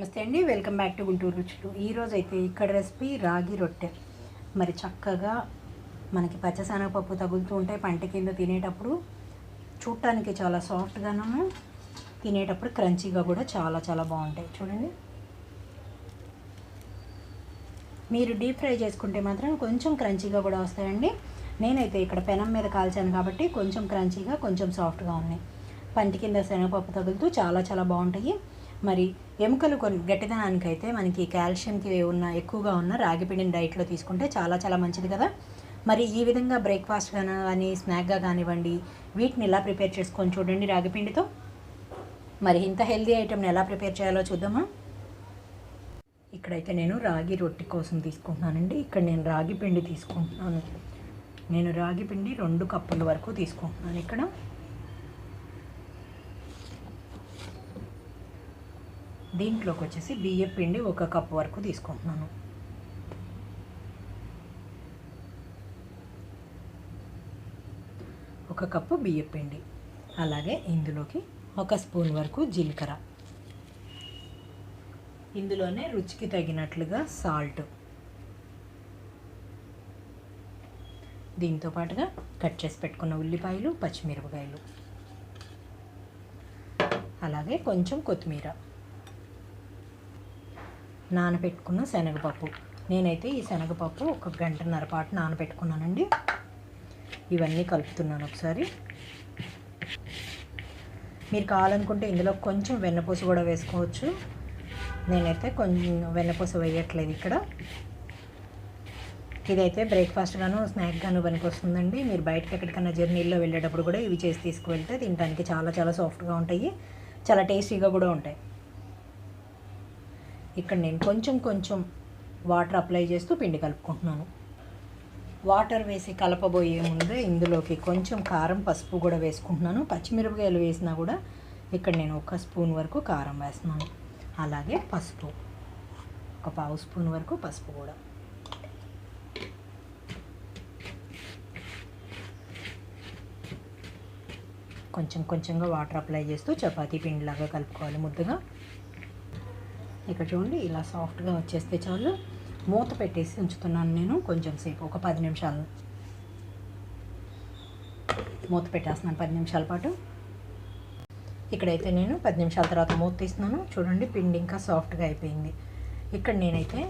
నమస్తే అండి. Welcome back to Guntur రుచులు. ఈరోజు అయితే ఇక్కడ రెసిపీ రాగి రొట్టె. మరి చక్కగా మనకి పచ్చశనగపప్పు తగులుతూ ఉంటాయి. పంట కింద తినేటప్పుడు చూడటానికి చాలా సాఫ్ట్గాను తినేటప్పుడు క్రంచీగా కూడా చాలా చాలా బాగుంటాయి. చూడండి. మీరు డీప్ ఫ్రై చేసుకుంటే మాత్రం కొంచెం క్రంచీగా కూడా వస్తాయండి. నేనైతే ఇక్కడ పెనం మీద కాల్చాను కాబట్టి కొంచెం క్రంచీగా కొంచెం సాఫ్ట్గా ఉన్నాయి. పంటి కింద శనగపప్పు తగులుతూ చాలా చాలా బాగుంటాయి. మరి ఎముకలు కొన్ని గట్టిదనానికైతే మనకి కాల్షియంకి ఉన్న ఎక్కువగా ఉన్న రాగి పిండిని డైట్లో తీసుకుంటే చాలా చాలా మంచిది కదా. మరి ఈ విధంగా బ్రేక్ఫాస్ట్ కానీ స్నాక్గా కానివ్వండి వీటిని ఎలా ప్రిపేర్ చేసుకొని చూడండి రాగిపిండితో. మరి ఇంత హెల్దీ ఐటెంని ఎలా ప్రిపేర్ చేయాలో చూద్దామా? ఇక్కడైతే నేను రాగి రొట్టి కోసం తీసుకుంటున్నానండి. ఇక్కడ నేను రాగి పిండి తీసుకుంటున్నాను. నేను రాగి పిండి రెండు కప్పుల వరకు తీసుకుంటున్నాను ఇక్కడ. దీంట్లోకి వచ్చేసి బియ్యం పిండి ఒక కప్పు వరకు తీసుకుంటున్నాను. ఒక కప్పు బియ్య పిండి అలాగే ఇందులోకి ఒక స్పూన్ వరకు జీలకర్ర. ఇందులోనే రుచికి తగినట్లుగా సాల్ట్. దీంతో పాటుగా కట్ చేసి పెట్టుకున్న ఉల్లిపాయలు పచ్చిమిరపకాయలు. అలాగే కొంచెం కొత్తిమీర. నానబెట్టుకున్న శనగపప్పు. నేనైతే ఈ శనగపప్పు ఒక గంటన్నర పాటు నానబెట్టుకున్నానండి. ఇవన్నీ కలుపుతున్నాను ఒకసారి. మీరు కావాలనుకుంటే ఇందులో కొంచెం వెన్నపూస కూడా వేసుకోవచ్చు. నేనైతే కొంచెం వెన్నపూస వేయట్లేదు ఇక్కడ. ఇదైతే బ్రేక్ఫాస్ట్ గాను స్నాక్ గాను పనికొస్తుందండి. మీరు బయటకి ఎక్కడికైనా జర్నీల్లో వెళ్ళేటప్పుడు కూడా ఇవి చేసి తీసుకువెళ్తే తినడానికి చాలా చాలా సాఫ్ట్గా ఉంటాయి. చాలా టేస్టీగా కూడా ఉంటాయి. ఇక్కడ నేను కొంచెం కొంచెం వాటర్ అప్లై చేస్తూ పిండి కలుపుకుంటున్నాను. వాటర్ వేసి కలపబోయే ముందే ఇందులోకి కొంచెం కారం పసుపు కూడా వేసుకుంటున్నాను. పచ్చిమిరపకాయలు వేసినా కూడా ఇక్కడ నేను ఒక స్పూన్ వరకు కారం వేస్తున్నాను. అలాగే పసుపు ఒక పావు స్పూన్ వరకు పసుపు కూడా. కొంచెం కొంచెంగా వాటర్ అప్లై చేస్తూ చపాతీ పిండిలాగా కలుపుకోవాలి ముద్దగా. ఇక్కడ చూడండి ఇలా సాఫ్ట్గా వచ్చేస్తే చాలు. మూత పెట్టేసి ఉంచుతున్నాను నేను కొంచెం సేపు ఒక పది నిమిషాలు. మూత పెట్టేస్తున్నాను పది నిమిషాల పాటు. ఇక్కడైతే నేను పది నిమిషాల తర్వాత మూత తీస్తున్నాను. చూడండి పిండి ఇంకా సాఫ్ట్గా అయిపోయింది. ఇక్కడ నేనైతే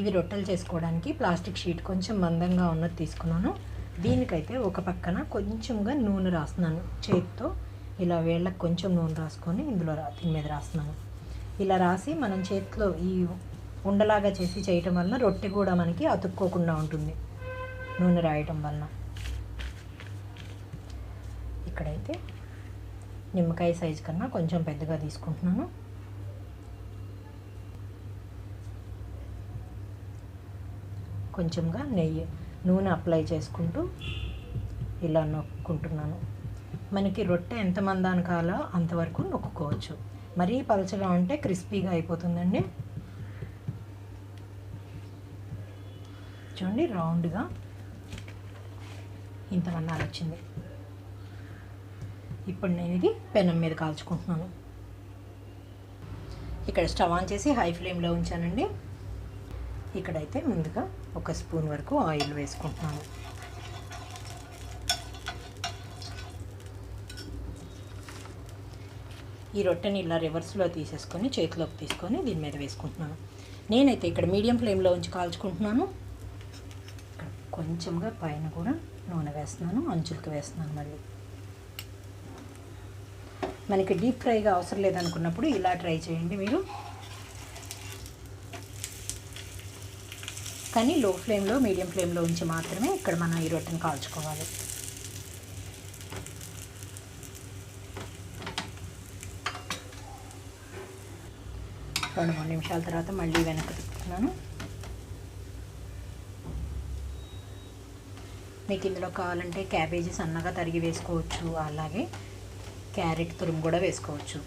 ఇవి రొట్టెలు చేసుకోవడానికి ప్లాస్టిక్ షీట్ కొంచెం మందంగా ఉన్నది తీసుకున్నాను. దీనికైతే ఒక పక్కన కొంచెంగా నూనె రాస్తున్నాను. చేతితో ఇలా వేళ్ళకి కొంచెం నూనె రాసుకొని ఇందులో రా దీని మీద రాస్తున్నాను. ఇలా రాసి మనం చేతిలో ఈ ఉండలాగా చేసి చేయటం వలన రొట్టె కూడా మనకి అతుక్కోకుండా ఉంటుంది. నూనె రాయటం వలన. ఇక్కడైతే నిమ్మకాయ సైజు కన్నా కొంచెం పెద్దగా తీసుకుంటున్నాను. కొంచెంగా నెయ్యి నూనె అప్లై చేసుకుంటూ ఇలా నొక్కుంటున్నాను. మనకి రొట్టె ఎంత మందానికాలో అంతవరకు నొక్కుకోవచ్చు. మరీ పలచగా ఉంటే క్రిస్పీగా అయిపోతుందండి. చూడండి రౌండ్గా ఇంతమన్నా వచ్చింది. ఇప్పుడు నేను ఇది పెనం మీద కాల్చుకుంటున్నాను. ఇక్కడ స్టవ్ ఆన్ చేసి హై ఫ్లేమ్లో ఉంచానండి. ఇక్కడైతే ముందుగా ఒక స్పూన్ వరకు ఆయిల్ వేసుకుంటున్నాను. ఈ రొట్టెని ఇలా రివర్స్లో తీసేసుకొని చేతిలోకి తీసుకొని దీని మీద వేసుకుంటున్నాను. నేనైతే ఇక్కడ మీడియం ఫ్లేమ్లో ఉంచి కాల్చుకుంటున్నాను. కొంచెంగా పైన కూడా నూనె వేస్తున్నాను అంచులకి వేస్తున్నాను మళ్ళీ. మనకి డీప్ ఫ్రైగా అవసరం లేదనుకున్నప్పుడు ఇలా ట్రై చేయండి మీరు. కానీ లో ఫ్లేమ్లో మీడియం ఫ్లేమ్లో ఉంచి మాత్రమే ఇక్కడ మనం ఈ రొట్టెని కాల్చుకోవాలి. రెండు మూడు నిమిషాల తర్వాత మళ్ళీ వెనక్కి తిప్పుతున్నాను. మీకు ఇందులో కావాలంటే క్యాబేజీ సన్నగా తరిగి వేసుకోవచ్చు అలాగే క్యారెట్ తురుము కూడా వేసుకోవచ్చు.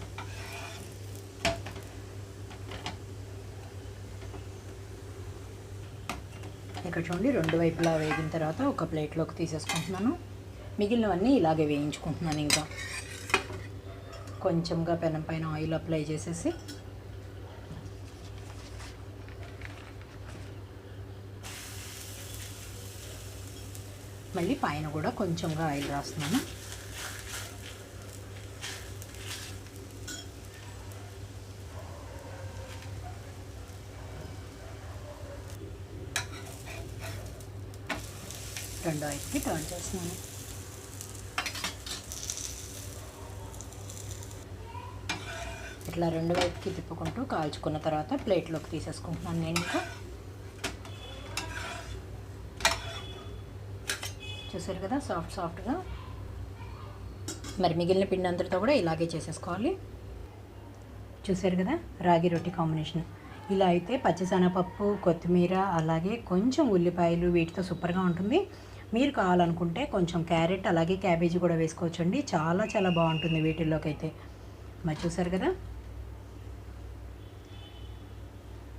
ఇక్కడ చూడండి రెండు వైపులా వేగిన తర్వాత ఒక ప్లేట్లోకి తీసేసుకుంటున్నాను. మిగిలినవన్నీ ఇలాగే వేయించుకుంటున్నాను ఇంకా. కొంచెంగా పెనం పైన ఆయిల్ అప్లై చేసేసి మళ్ళీ పైన కూడా కొంచెంగా ఆయిల్ రాస్తున్నాను. రెండు వైపుకి టర్న్ చేస్తున్నాను. ఇట్లా రెండు వైపుకి తిప్పుకుంటూ కాల్చుకున్న తర్వాత ప్లేట్లోకి తీసేసుకుంటున్నాను నేను ఇంకా. చూసారు కదా సాఫ్ట్ సాఫ్ట్గా మరి మిగిలిన పిండి అంతటితో కూడా ఇలాగే చేసేసుకోవాలి. చూసారు కదా రాగి రొట్టి కాంబినేషన్ ఇలా అయితే పచ్చిశనగపప్పు కొత్తిమీర అలాగే కొంచెం ఉల్లిపాయలు వీటితో సూపర్గా ఉంటుంది. మీరు కావాలనుకుంటే కొంచెం క్యారెట్ అలాగే క్యాబేజీ కూడా వేసుకోవచ్చండి. చాలా చాలా బాగుంటుంది వీటిల్లోకి అయితే మరి చూసారు కదా